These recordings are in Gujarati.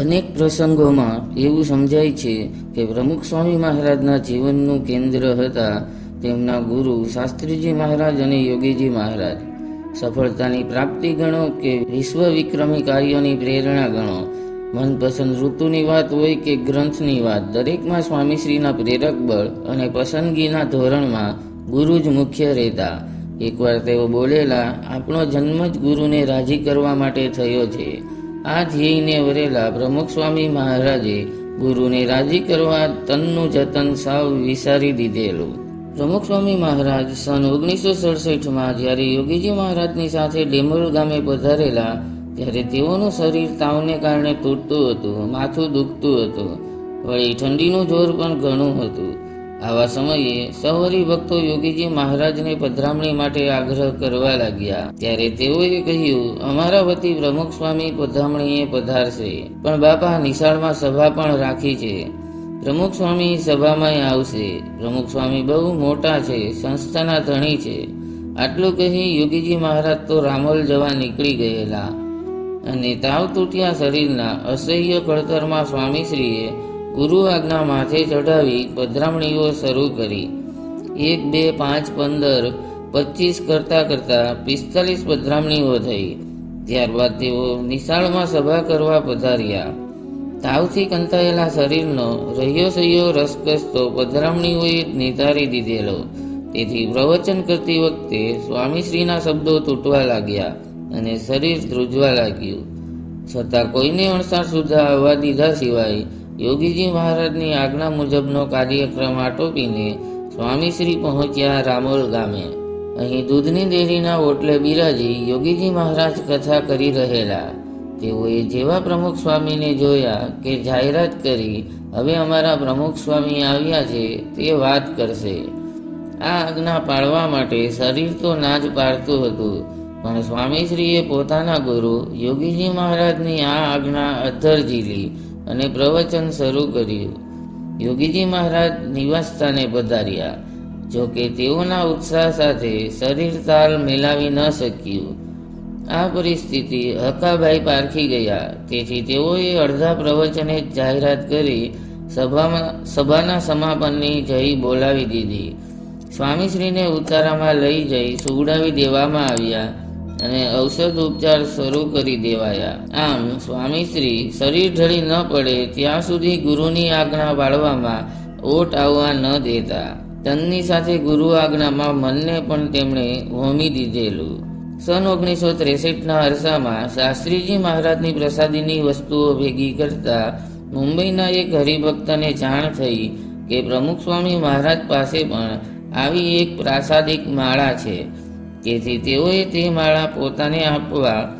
અનેક પ્રસંગોમાં એવું સમજાય છે કે પ્રમુખ સ્વામી મહારાજના જીવનનું કેન્દ્ર હતા તેમના ગુરુ શાસ્ત્રીજી મહારાજ અને યોગીજી મહારાજ. સફળતાની પ્રાપ્તિ ગણો કે વિશ્વ વિક્રમી કાર્યોની પ્રેરણા ગણો. મનપસંદ ઋતુની વાત હોય કે ગ્રંથની વાત, દરેકમાં સ્વામીશ્રીના પ્રેરક બળ અને પસંદગીના ધોરણમાં ગુરુ જ મુખ્ય રહેતા. એકવાર તેઓ બોલેલા, આપણો જન્મ જ ગુરુને રાજી કરવા માટે થયો છે. આ ધ્યેયને વરેલા પ્રમુખ સ્વામી મહારાજે ગુરુને રાજી કરવા તનનું જતન સાવ વિસારી દીધેલું. પ્રમુખ સ્વામી મહારાજ સન ઓગણીસો સડસઠમાં જ્યારે યોગીજી મહારાજની સાથે ડેમોલ ગામે પધારેલા, ત્યારે તેઓનું શરીર તાવને કારણે તૂટતું હતું, માથું દુખતું હતું. વળી ઠંડીનું જોર પણ ઘણું હતું. આવા સમયે સૌહરી ભક્તો યોગીજી મહારાજને પધરામણી માટે આગ્રહ કરવા લાગ્યા. ત્યારે તેઓએ કહ્યું, અમારા વતી પ્રમુખ સ્વામી પધરામણીએ પધારશે, પણ બાપા નિશાળમાં સભા પણ રાખી છે. પ્રમુખ સ્વામી સભામાં આવશે. પ્રમુખ સ્વામી બહુ મોટા છે, સંસ્થાના ધણી છે. આટલું કહી યોગીજી મહારાજ તો રામોલ જવા નીકળી ગયેલા. અને તાવ તૂટ્યા શરીરના અસહ્ય કળતરમાં સ્વામીશ્રીએ ગુરુ આજ્ઞા માથે ચઢાવી પધરામણીઓ શરૂ કરી. એક, બે, પાંચ, પંદર, પચીસ કરતાં કરતાં પિસ્તાલીસ પધરામણીઓ થઈ. ત્યારબાદ તેઓ નિશાળમાં સભા કરવા પધાર્યા. તાવથી કંતાયેલા શરીરનો રહ્યો સહ્યો રસકસતો પધરામણીઓએ નિતારી દીધેલો. તેથી પ્રવચન કરતી વખતે સ્વામીશ્રીના શબ્દો તૂટવા લાગ્યા અને શરીર ધ્રુજવા લાગ્યું. છતાં કોઈને અણસાર સુધા આવવા દીધા સિવાય યોગીજી મહારાજની આજ્ઞા મુજબનો કાર્યક્રમ આટોપીને સ્વામીશ્રી પહોંચ્યા રામોલ ગામે. અહીં દૂધની ડેરીના ઓટલે બિરાજી યોગીજી મહારાજ કથા કરી રહેલા. તેઓએ જેવા પ્રમુખ સ્વામીને જોયા કે જાહેરાત કરી, હવે અમારા પ્રમુખ સ્વામી આવ્યા છે, તે વાત કરશે. આ આજ્ઞા પાળવા માટે શરીર તો ના જ પાડતું હતું, પણ સ્વામીશ્રીએ પોતાના ગુરુ યોગીજી મહારાજની આ આજ્ઞા અધર ઝીલી અને પ્રવચન શરૂ કર્યું. યોગીજી મહારાજ નિવાસસ્થાને પધાર્યા. જો કે તેઓના ઉત્સાહ સાથે શરીર તાલ મેલાવી ન શક્યું. આ પરિસ્થિતિ હકાભાઈ પારખી ગયા. તેથી તેઓએ અડધા પ્રવચને જાહેરાત કરી સભામાં, સભાના સમાપનની જઈ બોલાવી દીધી. સ્વામીશ્રીને ઉતારામાં લઈ જઈ સુવડાવી દેવામાં આવ્યા. અને ઔષધ ઉપચાર શરૂ કરી દેવાયા. આમ સ્વામીશ્રી શરીર ઢળી ન પડે ત્યાં સુધી ગુરુની આજ્ઞા પાળવામાં ઓટ આવવા ન દેતા. તનની સાથે ગુરુ આજ્ઞામાં મનને પણ તેમણે હોમી દીધેલું. સન ઓગણીસો ત્રેસઠના અરસામાં શાસ્ત્રીજી મહારાજની પ્રસાદીની વસ્તુઓ ભેગી કરતા મુંબઈના એક હરિભક્તને જાણ થઈ કે પ્રમુખ સ્વામી મહારાજ પાસે પણ આવી એક પ્રાસાદિક માળા છે. તેથી તેઓએ તે માળા પોતાને આપવા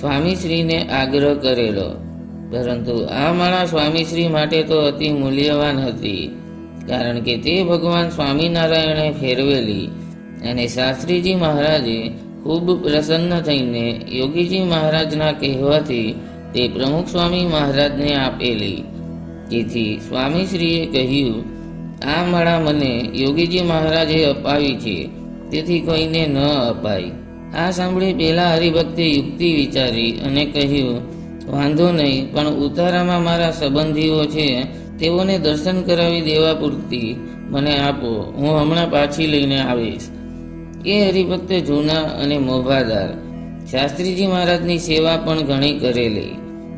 સ્વામીશ્રીને આગ્રહ કરેલો. પરંતુ આ માળા સ્વામીશ્રી માટે તો અતિ મૂલ્યવાન હતી, કારણ કે તે ભગવાન સ્વામિનારાયણે ફેરવેલી અને શાસ્ત્રીજી મહારાજે ખૂબ પ્રસન્ન થઈને યોગીજી મહારાજના કહેવાથી તે પ્રમુખ સ્વામી મહારાજને આપેલી. તેથી સ્વામીશ્રીએ કહ્યું, આ માળા મને યોગીજી મહારાજે અપાવી છે. તેથી કોઈને ન અપાય. આ સાંભળી પેલા હરિભક્તે યુક્તિ વિચારી અને કહ્યું, વાંધો નહીં, પણ ઉતારામાં મારા સંબંધીઓ છે, તેઓને દર્શન કરાવી દેવા પૂરતી મને આપો, હું હમણાં પાછી લઈને આવીશ. એ હરિભક્તે જૂના અને મોભાદાર. શાસ્ત્રીજી મહારાજની સેવા પણ ઘણી કરેલી.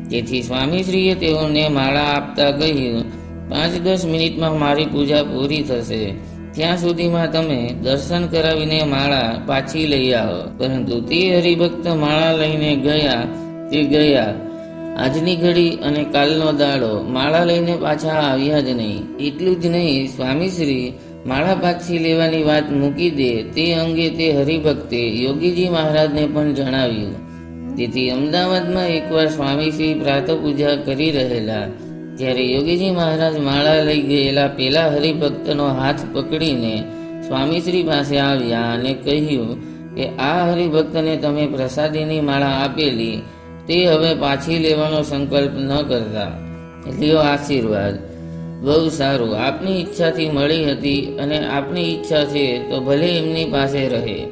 તેથી સ્વામીશ્રીએ તેઓને માળા આપતા કહ્યું, પાંચ દસ મિનિટમાં મારી પૂજા પૂરી થશે. ત્યાં સુધીમાં તમે દર્શન કરાવીને માળા પાછી લઈ આવો. પરંતુ તે હરિભક્ત માળા લઈને ગયા, તે ગયા. આજની ઘડી અને કાલનો દાડો માળા લઈને પાછા આવ્યા જ નહીં. એટલું જ નહીં સ્વામીશ્રી માળા પાછી લેવાની વાત મૂકી દે તે અંગે તે હરિભક્તે યોગીજી મહારાજને પણ જણાવ્યું. તેથી અમદાવાદમાં એકવાર સ્વામીશ્રી પ્રાતઃ પૂજા કરી રહેલા. ત્યારે યોગીજી મહારાજ માળા લઈ ગયેલા પેલા હરિભક્તનો હાથ પકડીને સ્વામીશ્રી પાસે આવ્યા અને કહ્યું કે, આ હરિભક્તને તમે પ્રસાદીની માળા આપેલી, તે હવે પાછી લેવાનો સંકલ્પ ન કરતા. લ્યો આશીર્વાદ. બહુ સારું. આપની ઈચ્છાથી મળી હતી અને આપની ઈચ્છા છે તો ભલે એમની પાસે રહે.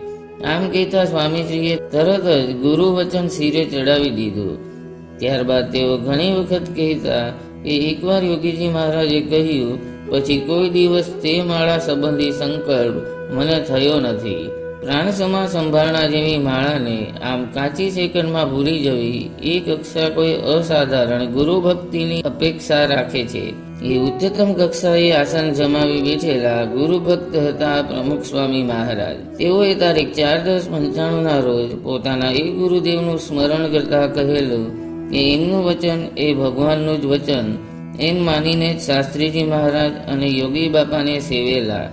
આમ કહેતા સ્વામીશ્રીએ તરત જ ગુરુ વચન શિરે ચડાવી દીધું. ત્યારબાદ તેઓ ઘણી વખત કહેતા કે એકવાર યોગીજી મહારાજે કહ્યું, પછી કોઈ દિવસ તે માળા સંબંધી સંકલ્પ મને થયો નથી. પ્રાણ સંભાળના જેવી માળાને આમ કાચી સેકન્ડમાં ભૂલી જવી એ કક્ષા કોઈ અસાધારણ ગુરુ ભક્તિની અપેક્ષા રાખે છે. એ ઉચ્ચતમ કક્ષાએ આસન જમાવી બેઠેલા ગુરુ ભક્ત હતા પ્રમુખ સ્વામી મહારાજ. તેઓએ તારીખ ચાર દસ પંચાણુંના રોજ પોતાના એ ગુરુદેવનું સ્મરણ કરતા કહેલું કે એમનું વચન એ ભગવાનનું જ વચન. એમ માનીને જ શાસ્ત્રીજી મહારાજ અને યોગી બાપાને સેવેલા.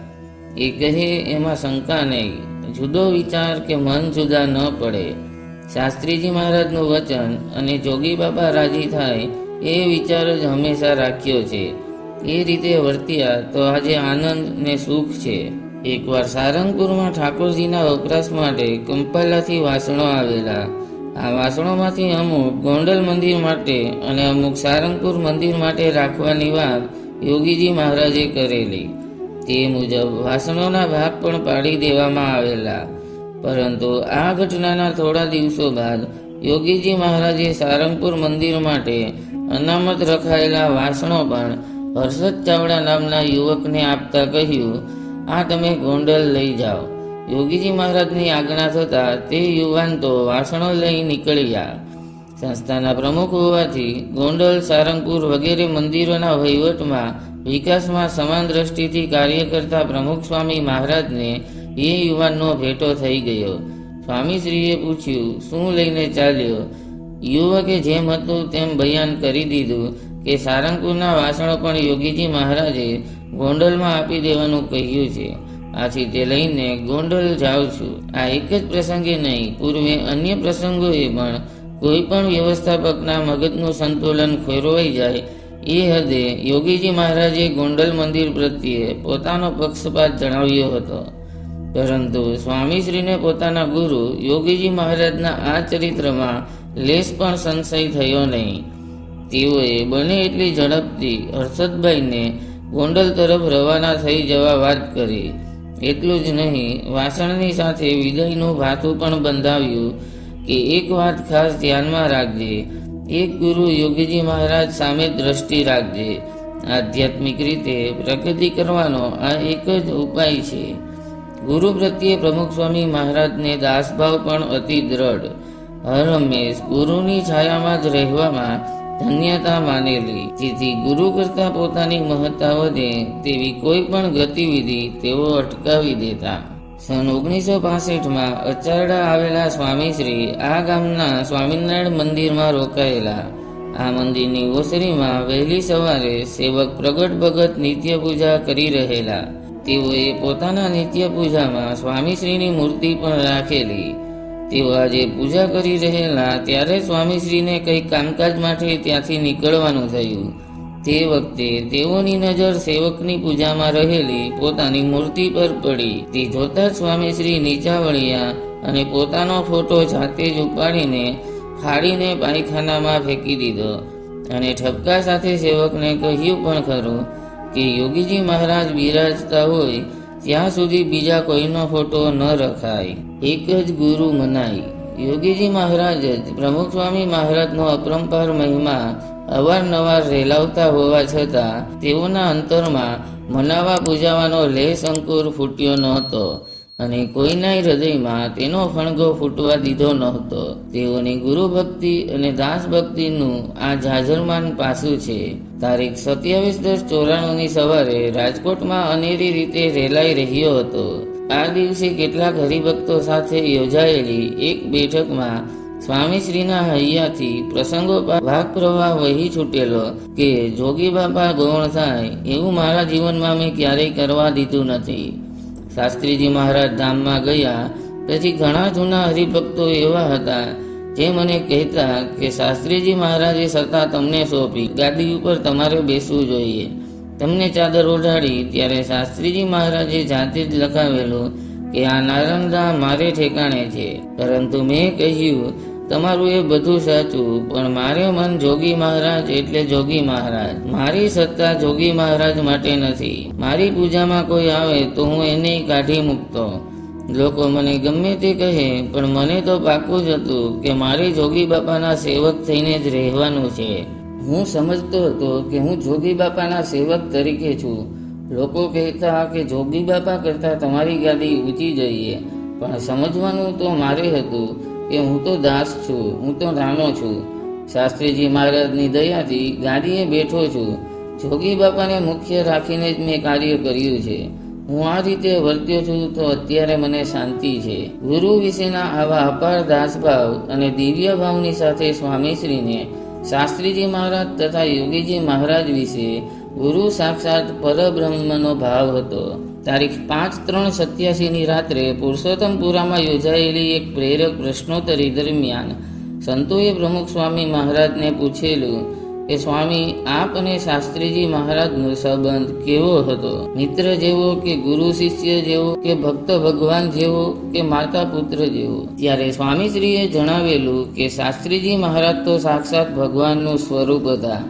એ કહે, એમાં શંકા નહીં. જુદો વિચાર કે મન જુદા ન પડે. શાસ્ત્રીજી મહારાજનું વચન અને જોગી બાબા રાજી થાય એ વિચાર જ હંમેશા રાખ્યો છે. એ રીતે વર્ત્યા તો આજે આનંદ ને સુખ છે. એકવાર સારંગપુરમાં ઠાકોરજીના વપરાશ માટે કંપાલાથી વાસણો આવેલા. આ વાસણોમાંથી અમુક ગોંડલ મંદિર માટે અને અમુક સારંગપુર મંદિર માટે રાખવાની વાત યોગીજી મહારાજે કરેલી. તે મુજબ વાસણોના ભાગ પણ પાડી દેવામાં આવેલા. પરંતુ આ ઘટનાના થોડા દિવસો બાદ યોગીજી મહારાજે સારંગપુર મંદિર માટે અનામત રખાયેલા વાસણો પણ હર્ષદ ચાવડા નામના યુવકને આપતા કહ્યું, આ તમે ગોંડલ લઈ જાઓ. યોગીજી મહારાજની આજ્ઞા થતાં તે યુવાન તો વાસણો લઈ નીકળ્યા. સંસ્થાના પ્રમુખ હોવાથી ગોંડલ, સારંગપુર વગેરે મંદિરોના વહીવટમાં વિકાસમાં સમાન દ્રષ્ટિથી કાર્ય કરતા પ્રમુખ સ્વામી મહારાજને એ યુવાનનો ભેટો થઈ ગયો. સ્વામીશ્રીએ પૂછ્યું, શું લઈને ચાલ્યો? યુવકે જેમ હતું તેમ બયાન કરી દીધું કે સારંગપુરના વાસણો પણ યોગીજી મહારાજે ગોંડલમાં આપી દેવાનું કહ્યું છે. આથી તે લઈને ગોંડલ જાઉં છું. આ એક જ પ્રસંગે નહીં, પૂર્વે અન્ય પ્રસંગોએ પણ કોઈ પણ વ્યવસ્થાપકના મગજનું સંતુલન ખોરવાઈ જાય. એ હદે યોગીજી મહારાજે ગોંડલ મંદિર પ્રત્યે પોતાનો પક્ષપાત જણાવ્યો હતો. પરંતુ સ્વામીશ્રીને પોતાના ગુરુ યોગીજી મહારાજના આ ચરિત્રમાં લેશ પણ સંશય થયો નહીં. તેઓએ બને એટલી ઝડપથી હર્ષદભાઈને ગોંડલ તરફ રવાના થઈ જવા વાત કરી. એટલું જ નહીં, વાસણની સાથે વિદયનું ભાથું પણ બંધાવ્યું કે એક વાત ખાસ ધ્યાનમાં રાખજે. એક ગુરુ યોગીજી મહારાજ સામે દ્રષ્ટિ રાખજે. આધ્યાત્મિક રીતે પ્રગતિ કરવાનો આ એક જ ઉપાય છે. ગુરુ પ્રત્યે પ્રમુખ સ્વામી મહારાજને દાસભાવ પણ અતિ દ્રઢ. હર હંમેશ ગુરુની છાયામાં જ રહેવામાં ધન્યતા માનેલી. જેથી ગુરુ કરતા પોતાની મહત્તા વધે તેવી કોઈ પણ ગતિવિધિ તેઓ અટકાવી દેતા. સન ઓગણીસો પાસઠમાં અચારડા આવેલા સ્વામીશ્રી આ ગામના સ્વામિનારાયણ મંદિરમાં રોકાયેલા. આ મંદિરની ઓસરીમાં વહેલી સવારે સેવક પ્રગટ ભગત નિત્ય પૂજા કરી રહેલા. તેઓએ પોતાના નિત્ય પૂજામાં સ્વામીશ્રીની મૂર્તિ પણ રાખેલી. તેઓ આજે પૂજા કરી રહેલા ત્યારે સ્વામીશ્રીને કંઈક કામકાજ માટે ત્યાંથી નીકળવાનું થયું. તે વખતે તેઓની નજર સેવકની પૂજામાં રહેલી પોતાની મૂર્તિ પર પડી. તે જોતા સ્વામીશ્રી નીચા વળ્યા અને પોતાનો ફોટો જાતે જ ઉપાડીને ફાડીને પાયખાનામાં ફેંકી દીધો. અને ઠપકા સાથે સેવકને કહ્યું પણ ખરું કે, યોગીજી મહારાજ બિરાજતા હોય ત્યાં સુધી બીજા કોઈનો ફોટો ન રખાય. એક જ ગુરુ મનાય. યોગીજી મહારાજ જ પ્રમુખ સ્વામી મહારાજનો અપરંપાર મહિમા અવારનવાર રેલાવતા હોવા છતાં તેઓના અંતરમાં મનાવા પૂજાવાનો લેસ અંકુર ફૂટ્યો નહોતો. અને કોઈના હૃદયમાં તેનો ફણગો ફૂટવા દીધો નહોતો. તેઓની ગુરુ ભક્તિ અને દાસ ભક્તિનું આ જાજરમાન પાસું છે. તારીખ સત્યાવીસ દસ ચોરાણુંની સવારે રાજકોટમાં અનેરી રીતે રેલાઈ રહ્યો હતો. આ દિવસે કેટલાક હરિભક્તો સાથે યોજાયેલી એક બેઠકમાં સ્વામીશ્રીના હૈયાથી પ્રસંગો ભાગ પ્રવાહ વહી છૂટેલો કે, જોગી બાપા ગૌણ થાય, એવું મારા જીવનમાં મેં ક્યારેય કરવા દીધું નથી. શાસ્ત્રીજી મહારાજ ધામમાં ગયા. પછી ઘણા જૂના હરિભક્તો એવા હતા જે મને કહેતા કે, શાસ્ત્રીજી મહારાજે સત્તા તમને સોંપી. ગાદી ઉપર તમારે બેસવું જોઈએ. તમને ચાદર ઓઢાડી ત્યારે શાસ્ત્રીજી મહારાજે જાતે જ લખાવેલું કે, આ નારંગા મારે ઠેકાણે છે. પરંતુ મેં કહ્યું તમારું એ બધું સાચું, પણ મારે મન જોગી મહારાજ એટલે જોગી મહારાજ. મારી સત્તા જોગી મહારાજ માટે નથી. મારી પૂજામાં કોઈ આવે તો હું એને કાઢી મૂકતો. લોકો મને ગમે તે કહે, પણ મને તો પાકું જ હતું કે મારે જોગી બાપાના સેવક થઈને જ રહેવાનું છે. હું સમજતો હતો કે હું જોગી બાપાના સેવક તરીકે છું. લોકો કહેતા કે જોગી બાપા કરતાં તમારી ગાદી ઊંચી જઈએ. પણ સમજવાનું તો મારે હતું. કે હું તો દાસ છું, હું તો નાનો છું. શાસ્ત્રીજી મહારાજની દયાથી ગાદીએ બેઠો છું. જોગી બાપાને મુખ્ય રાખીને જ મેં કાર્ય કર્યું છે. હું આ રીતે વર્ત્યો છું તો અત્યારે મને શાંતિ છે. ગુરુ વિશેના આવા અપાર દાસભાવ અને દિવ્ય ભાવની સાથે સ્વામીશ્રીને શાસ્ત્રીજી મહારાજ તથા યોગીજી મહારાજ વિશે ગુરુ સાક્ષાત પરબ્રહ્મનો ભાવ હતો. તારીખ પાંચ ત્રણ સત્યાસીની રાત્રે પુરુષોત્તમપુરામાં યોજાયેલી એક પ્રેરક પ્રશ્નોત્તરી દરમિયાન સંતોએ પ્રમુખ સ્વામી મહારાજને પૂછેલું કે, સ્વામી, આપ અને શાસ્ત્રીજી મહારાજનો સંબંધ કેવો હતો? મિત્ર જેવો કે ગુરુ શિષ્ય જેવો કે ભક્ત ભગવાન જેવો કે માતા પુત્ર જેવો? ત્યારે સ્વામીશ્રીએ જણાવેલું કે, શાસ્ત્રીજી મહારાજ તો સાક્ષાત ભગવાનનું સ્વરૂપ હતા.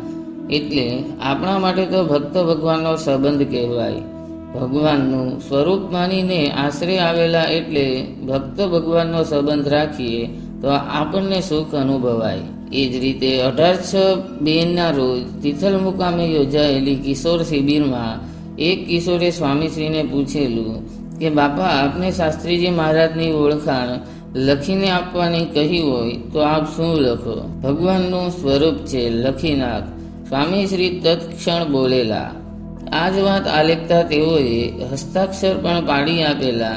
એટલે આપણા માટે તો ભક્ત ભગવાનનો સંબંધ કહેવાય. ભગવાનનું સ્વરૂપ માનીને આશરે આવેલા એટલે ભક્ત ભગવાનનો સંબંધ રાખીએ તો આપણને સુખ અનુભવાય. એ જ રીતે અઢાર છ બેના રોજ તિથલ મુકામે યોજાયેલી કિશોર શિબિરમાં એક કિશોરે સ્વામીશ્રીને પૂછેલું કે, બાપા, આપને શાસ્ત્રીજી મહારાજની ઓળખાણ લખીને આપવાની કહી હોય તો આપ શું લખો? ભગવાનનું સ્વરૂપ છે લખી નાખ. સ્વામીશ્રી તત્ક્ષણ બોલેલા આ જ વાત આલેખતા તેઓએ હસ્તાક્ષર પણ પાડી આપેલા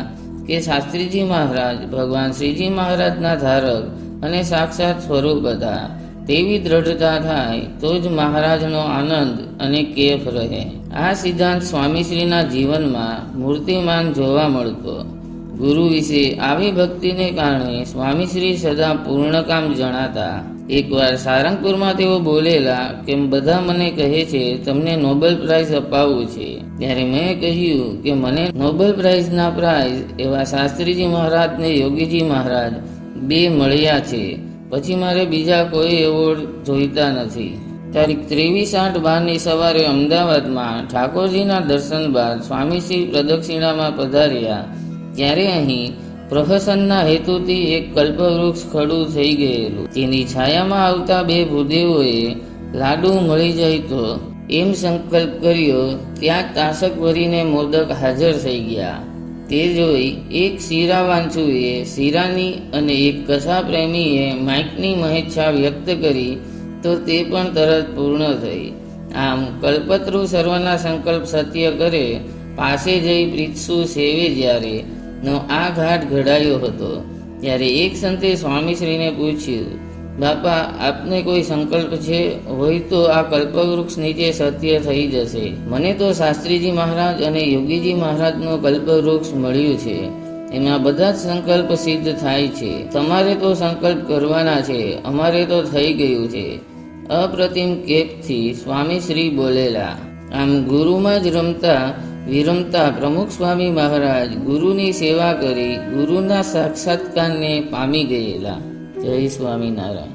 કે શાસ્ત્રીજી મહારાજ, ભગવાન શ્રીજી મહારાજના ધારક અને સાક્ષાત સ્વરૂપ હતા. તેવી દ્રઢતા થાય તો જ મહારાજનો આનંદ અને કેફ રહે. આ સિદ્ધાંત સ્વામીશ્રીના જીવનમાં મૂર્તિમાન જોવા મળતો. ગુરુ વિશે આવી ભક્તિને કારણે સ્વામીશ્રી સદા પૂર્ણકામ જણાતા એકવાર સારંગપુરમાં તેઓ બોલેલા કે બધા મને કહે છે, તમને નોબેલ પ્રાઇઝ અપાવવું છે. ત્યારે મેં કહ્યું કે, મને નોબેલ પ્રાઇઝના પ્રાઇઝ એવા શાસ્ત્રીજી મહારાજ ને યોગીજી મહારાજ બે મળ્યા છે. પછી મારે બીજા કોઈ એવોર્ડ જોઈતા નથી. તારીખ ત્રેવીસ આઠ બારની સવારે અમદાવાદમાં ઠાકોરજીના દર્શન બાદ સ્વામીશ્રી પ્રદક્ષિણામાં પધાર્યા. ત્યારે અહીં પ્રહસનના હેતુથી એક કલ્પવૃક્ષ ખડું થઈ ગયેલું. તેની છાયામાં આવતા બે ભૂદેવોએ લાડુ મળી જાય તો એમ સંકલ્પ કર્યો, ત્યાં તાસક ભરીને મોદક હાજર થઈ ગયા. તે જોઈ એક શીરા વાંચુએ શીરાની અને એક કથા પ્રેમીએ માઇકની મહેચ્છા વ્યક્ત કરી તો તે પણ તરત પૂર્ણ થઈ. આમ કલ્પતરુ સર્વના સંકલ્પ સત્ય કરે, પાસે જઈ પ્રીતસુ સેવે જ્યારે નો આ ઘાટ ઘડાયો હતો. ત્યારે એક સંતે સ્વામીશ્રીને પૂછ્યું, બાપા, આપને કોઈ સંકલ્પ છે? હોય તો આ કલ્પવૃક્ષ નીચે સત્ય થઈ જશે. મને તો શાસ્ત્રીજી મહારાજ અને યોગીજી મહારાજનું કલ્પવૃક્ષ મળ્યું છે. એમાં બધા જ સંકલ્પ સિદ્ધ થાય છે. તમારે તો સંકલ્પ કરવાના છે. અમારે તો થઈ ગયું છે. અપ્રતિમ કેપથી સ્વામી શ્રી બોલેલા, આમ ગુરુમાં જ રમતા વિરમતા પ્રમુખ સ્વામી મહારાજ ગુરુની સેવા કરી ગુરુના સાક્ષાત્કારને પામી ગયેલા. જય સ્વામિનારાયણ.